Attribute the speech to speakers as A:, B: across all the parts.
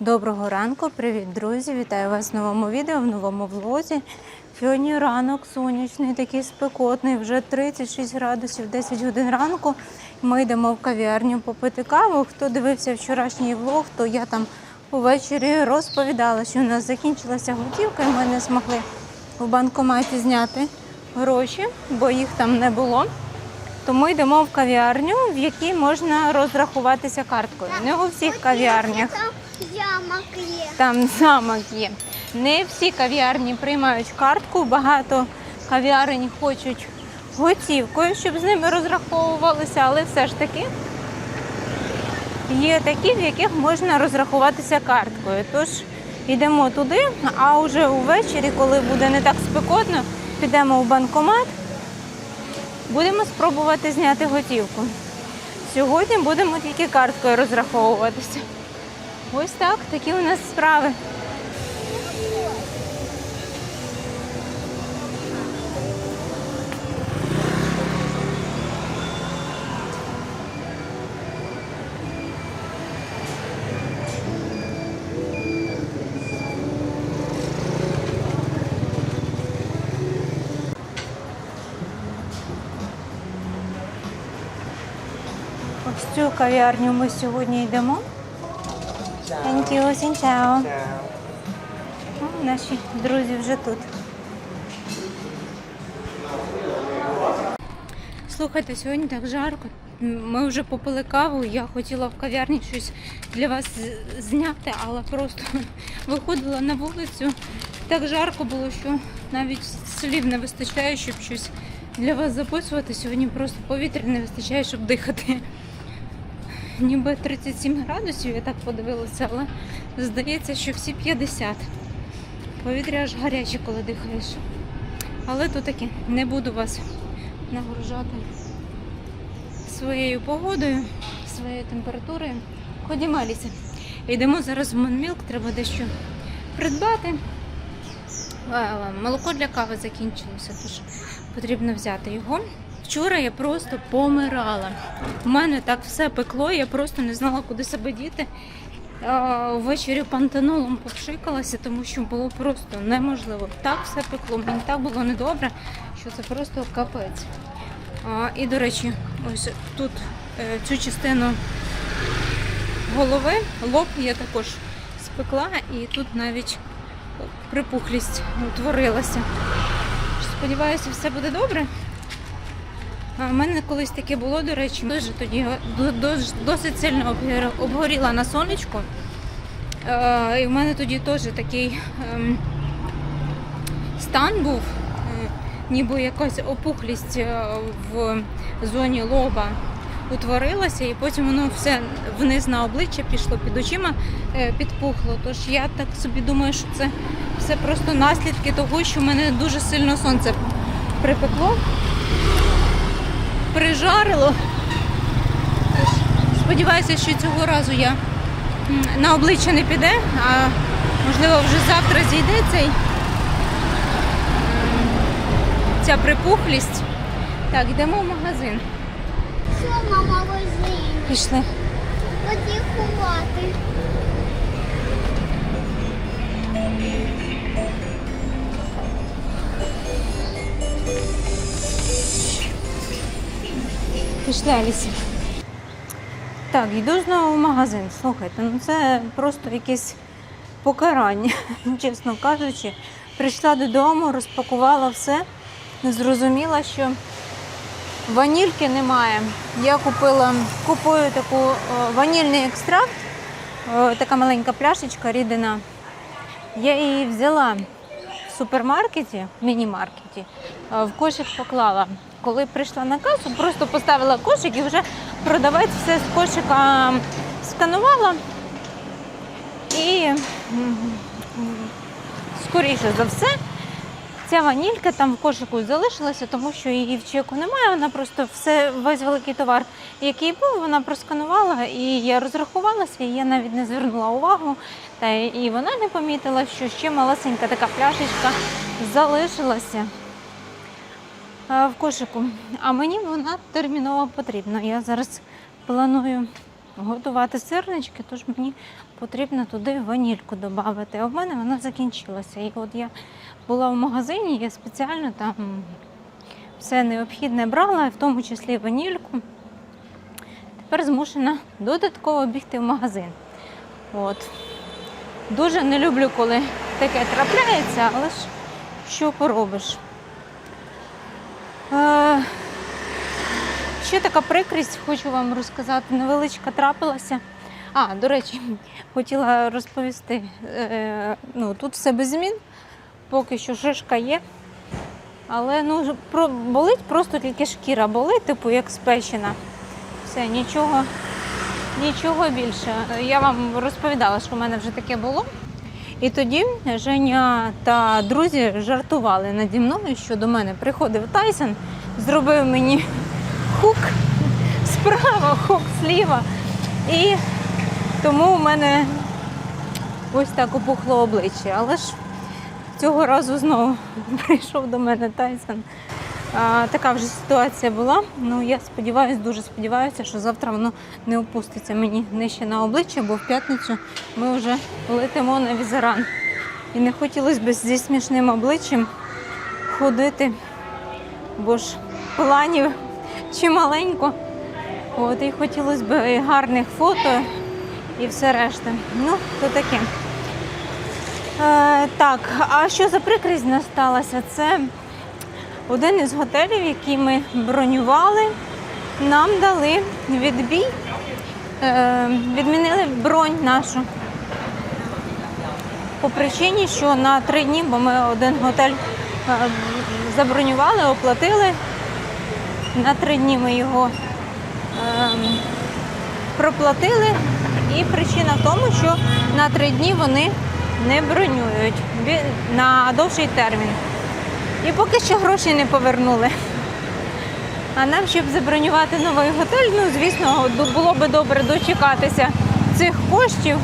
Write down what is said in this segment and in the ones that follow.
A: Доброго ранку, привіт, друзі! Вітаю вас в новому відео, в новому влозі. Сьогодні ранок сонячний, такий спекотний, вже 36 градусів, 10 годин ранку. Ми йдемо в кав'ярню попити каву. Хто дивився вчорашній влог, то я там увечері розповідала, що у нас закінчилася готівка, і ми не змогли в банкоматі зняти гроші, бо їх там не було. Тому йдемо в кав'ярню, в якій можна розрахуватися карткою. Не у всіх кав'ярнях.
B: Там ямок є.
A: Там замок є. Не всі кав'ярні приймають картку, багато кав'ярень хочуть готівкою, щоб з ними розраховувалися, але все ж таки є такі, в яких можна розрахуватися карткою. Тож йдемо туди, а вже увечері, коли буде не так спекотно, підемо в банкомат, будемо спробувати зняти готівку. Сьогодні будемо тільки карткою розраховуватися. Ось так, такі у нас справи. Ось цю кав'ярню ми сьогодні йдемо. Thank you, сінчао. Наші друзі вже тут. Слухайте, сьогодні так жарко. Ми вже попили каву. Я хотіла в кав'ярні щось для вас зняти, але просто виходила на вулицю. Так жарко було, що навіть слів не вистачає, щоб щось для вас записувати. Сьогодні просто повітря не вистачає, щоб дихати. Ніби 37 градусів, я так подивилася, але здається, що всі 50. Повітря аж гаряче, коли дихаєш. Але то таке, не буду вас нагружати своєю погодою, своєю температурою. Ходімо, Аліса. Йдемо зараз в Монмілк, треба дещо придбати. Е, Молоко для кави закінчилося, тож потрібно взяти його. Вчора я просто помирала. У мене так все пекло, я просто не знала, куди себе діти. Ввечері пантенолом попшикалася, тому що було просто неможливо. Так все пекло, мені так було недобре, що це просто капець. А, І, до речі, ось тут е, цю частину голови, лоб я також спекла, і тут навіть припухлість утворилася. Сподіваюся, все буде добре. А в мене колись таке було, до речі, дуже тоді досить сильно обгоріла на сонечку. Е, І в мене тоді теж такий ем, стан був, е, ніби якась опухлість е, в зоні лоба утворилася, і потім воно все вниз на обличчя пішло під очима, підпухло. Тож я так собі думаю, що це все просто наслідки того, що мене дуже сильно сонце припекло прижарило. Сподіваюся, що цього разу я на обличчя не піде, а можливо вже завтра зійде цей, ця припухлість. Так, йдемо в магазин.
B: Що мама возьми?
A: Пішли.
B: Тоді ховати.
A: Пішли, Алісі. Так, йду знову в магазин. Слухайте, ну це просто якесь покарання, чесно кажучи. Прийшла додому, розпакувала все, зрозуміла, що ванільки немає. Я купила, купую таку е, ванільний екстракт, е, така маленька пляшечка рідина. Я її взяла в супермаркеті, в міні-маркеті, е, в кошик поклала. Коли прийшла на касу, просто поставила кошик і вже продавець все з кошика сканувала. І скоріше за все, ця ванілька там в кошику залишилася, тому що її в чеку немає. Вона просто все, весь великий товар, який був, вона просканувала, і я розрахувалася, і я навіть не звернула увагу. Та і вона не помітила, що ще малесенька така пляшечка залишилася в кошику. А мені вона терміново потрібна. Я зараз планую готувати сирнички, тож мені потрібно туди ванільку додати. А в мене вона закінчилася. І от я була в магазині, я спеціально там все необхідне брала, в тому числі ванільку. Тепер змушена додатково бігти в магазин. От. Дуже не люблю, коли таке трапляється, але ж що поробиш. Ще така прикрість, хочу вам розказати, невеличка трапилася. А, до речі, хотіла розповісти. Е, ну, тут все без змін, поки що шишка є. Але ну, болить просто тільки шкіра болить, типу як спечена. Все, нічого, нічого більше. Я вам розповідала, що в мене вже таке було. І тоді Женя та друзі жартували наді мною, що до мене приходив Тайсон, зробив мені хук справа, хук зліва. І тому у мене ось так опухло обличчя. Але ж цього разу знову прийшов до мене Тайсон. Така вже ситуація була. Ну я сподіваюся, дуже сподіваюся, що завтра воно не опуститься мені нижче на обличчя, бо в п'ятницю ми вже летимо на візаран. І не хотілося б зі смішним обличчям ходити, бо ж планів чималенько. От, і хотілося б і гарних фото і все решта. Ну, то таке. Е, так, а що за прикрість в нас сталася? Це один із готелів, який ми бронювали, нам дали відбій, е, відмінили бронь нашу. По причині, що на три дні, бо ми один готель е, забронювали, оплатили. На три дні ми його ем, проплатили. І причина в тому, що на три дні вони не бронюють на довший термін. І поки що гроші не повернули. А нам, щоб забронювати новий готель, ну звісно, було би добре дочекатися цих коштів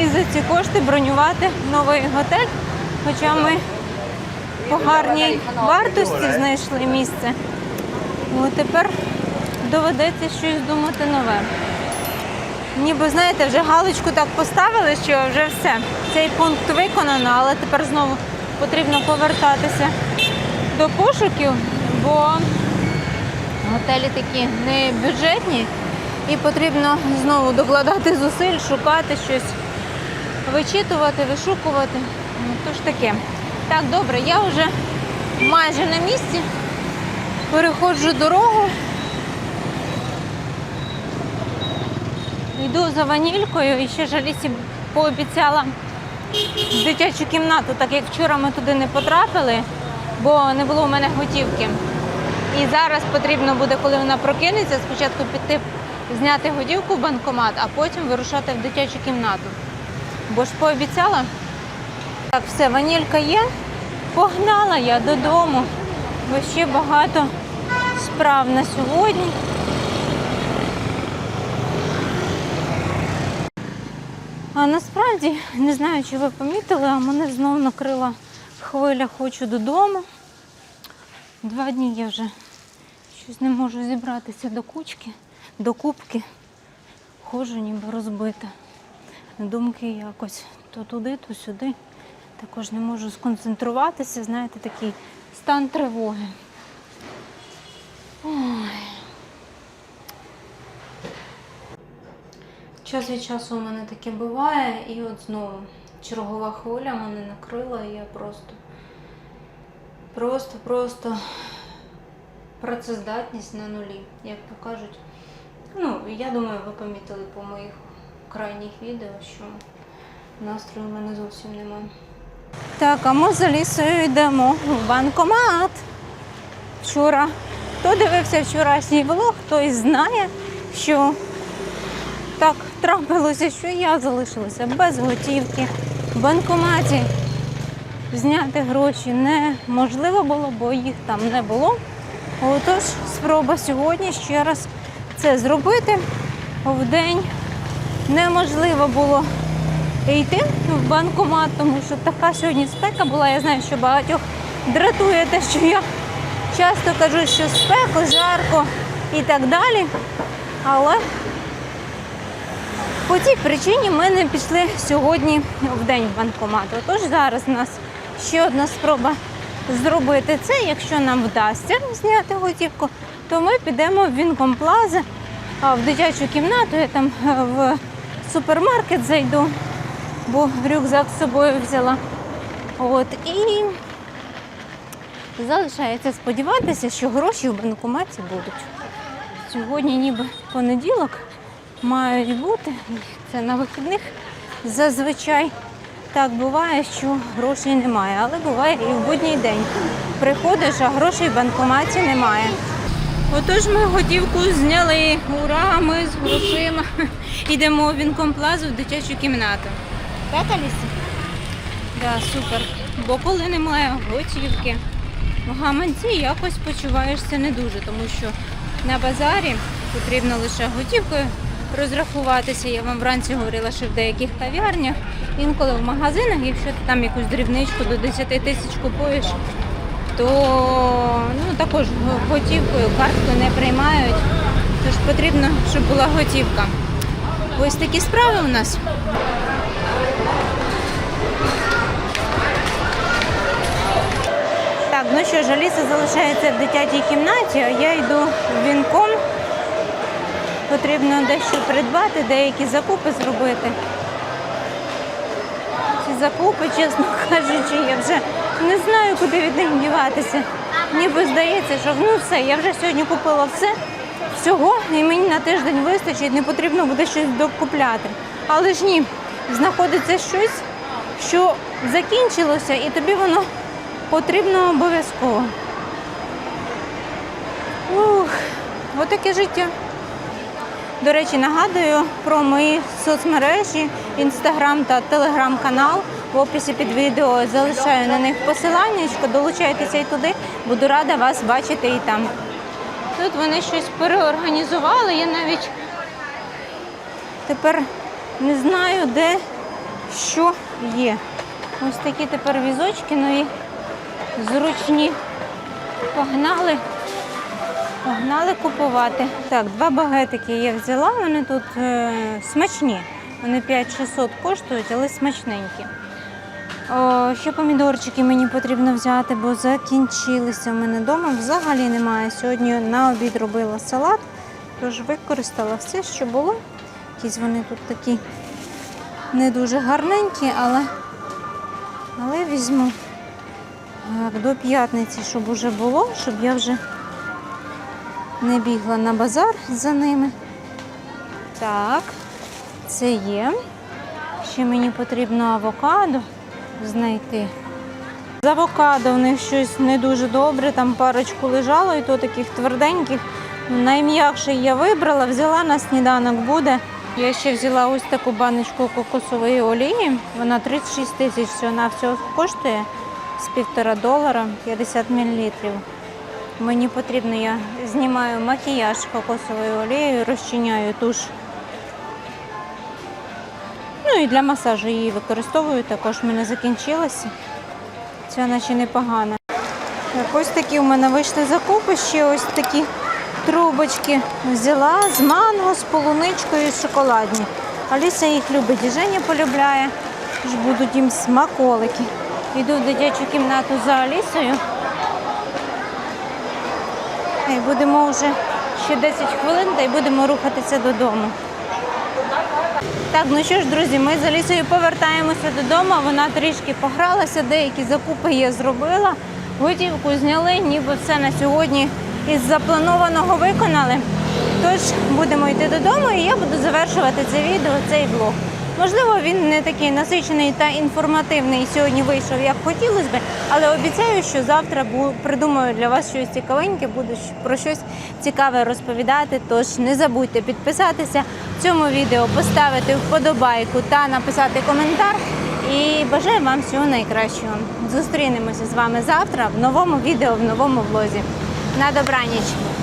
A: і за ці кошти бронювати новий готель. Хоча ми по гарній вартості знайшли місце. От тепер доведеться щось думати нове. Ніби, знаєте, вже галочку так поставили, що вже все. Цей пункт виконано, але тепер знову потрібно повертатися до пошуків, бо готелі такі не бюджетні і потрібно знову докладати зусиль, шукати щось, вичитувати, вишукувати. Ну, то ж таке. Так, добре, я вже майже на місці. Переходжу дорогу. Йду за ванількою і ще Жалісі пообіцяла дитячу кімнату, так як вчора ми туди не потрапили, бо не було у мене готівки. І зараз потрібно буде, коли вона прокинеться, спочатку піти зняти готівку в банкомат, а потім вирушати в дитячу кімнату. Бо ж пообіцяла. Так, все, ванілька є. Погнала я додому, бо ще багато справ на сьогодні. А насправді не знаю, чи ви помітили, а мене знову накрила хвиля хочу додому. Два дні я вже щось не можу зібратися до кучки, до кубки. Ходжу ніби розбита. Думки якось то туди, то сюди. Також не можу сконцентруватися, знаєте, такий стан тривоги. Час від часу у мене таке буває, і от знову чергова хвиля мене накрила, і я просто, просто, просто працездатність на нулі, як то кажуть. Ну, я думаю, ви помітили по моїх крайніх відео, що настрою в мене зовсім немає. Так, а ми за лісою йдемо в банкомат. Вчора. Хто дивився вчорашній влог, хтось знає, що так трапилося, що я залишилася без готівки. В банкоматі зняти гроші неможливо було, бо їх там не було. Отож, спроба сьогодні ще раз це зробити. В день неможливо було йти в банкомат, тому що така сьогодні спека була. Я знаю, що багатьох дратує те, що я часто кажу, що спеко, жарко і так далі. Але По цій причині ми не пішли сьогодні в день в банкомат. Отож зараз у нас ще одна спроба зробити це. Якщо нам вдасться зняти готівку, то ми підемо в Вінкомплази, в дитячу кімнату. Я там е, в супермаркет зайду, бо рюкзак з собою взяла. От і залишається сподіватися, що гроші в банкоматі будуть. Сьогодні ніби понеділок мають бути. Це на вихідних зазвичай так буває, що грошей немає, але буває і в будній день. Приходиш, а грошей в банкоматі немає. Отож ми готівку зняли. Ура! Ми з грошима йдемо в Вінкомплазу в дитячу кімнату. Так, Аліса? Да, супер. Бо коли немає готівки, в гаманці якось почуваєшся не дуже, тому що на базарі потрібно лише готівкою розрахуватися. Я вам вранці говорила, що в деяких кав'ярнях, інколи в магазинах, якщо ти там якусь дрібничку до 10 тисяч купуєш, то ну, також готівкою картку не приймають. Тож потрібно, щоб була готівка. Ось такі справи у нас. Так, ну що ж, Аліса залишається в дитячій кімнаті, а я йду вінком. Потрібно дещо придбати, деякі закупи зробити. Ці закупи, чесно кажучи, я вже не знаю, куди від них діватися. Ніби здається, що ну все, я вже сьогодні купила все, всього, і мені на тиждень вистачить, не потрібно буде щось докупляти. Але ж ні, знаходиться щось, що закінчилося, і тобі воно потрібно обов'язково. Ух, отаке життя. До речі, нагадую про мої соцмережі, інстаграм та телеграм-канал. В описі під відео залишаю на них посилання. Долучайтеся і туди. Буду рада вас бачити і там. Тут вони щось переорганізували. Я навіть тепер не знаю, де що є. Ось такі тепер візочки нові, зручні. Погнали. Погнали купувати. Так, два багетики я взяла, вони тут е, смачні. Вони 5600 коштують, але смачненькі. О, ще помідорчики мені потрібно взяти, бо закінчилися в мене вдома. Взагалі немає. Сьогодні на обід робила салат, тож використала все, що було. Якісь вони тут такі не дуже гарненькі, але, але візьму Так, до п'ятниці, щоб уже було, щоб я вже не бігла на базар за ними. Так, це є. Ще мені потрібно авокадо знайти. З авокадо в них щось не дуже добре, там парочку лежало, і то таких тверденьких. Найм'якше я вибрала, взяла на сніданок буде. Я ще взяла ось таку баночку кокосової олії. Вона 36 тисяч всього всього коштує з півтора долара 50 мл. Мені потрібно, я знімаю макіяж кокосовою олією, розчиняю туш. Ну і для масажу її використовую, також в мене закінчилася. Ця наче непогана. Так, ось такі у мене вийшли закупи, ще ось такі трубочки взяла з манго, з полуничкою і шоколадні. Аліса їх любить і Женя полюбляє, ж будуть їм смаколики. Йду в дитячу кімнату за Алісою. І будемо вже ще 10 хвилин та й будемо рухатися додому. Так, ну що ж, друзі, ми з Алісою повертаємося додому. Вона трішки погралася, деякі закупи я зробила. Готівку зняли, ніби все на сьогодні із запланованого виконали. Тож будемо йти додому і я буду завершувати це відео, цей влог. Можливо, він не такий насичений та інформативний сьогодні вийшов, як хотілося б, але обіцяю, що завтра придумаю для вас щось цікавеньке, буду про щось цікаве розповідати. Тож не забудьте підписатися цьому відео, поставити вподобайку та написати коментар. І бажаю вам всього найкращого. Зустрінемося з вами завтра в новому відео, в новому влозі. На добраніч!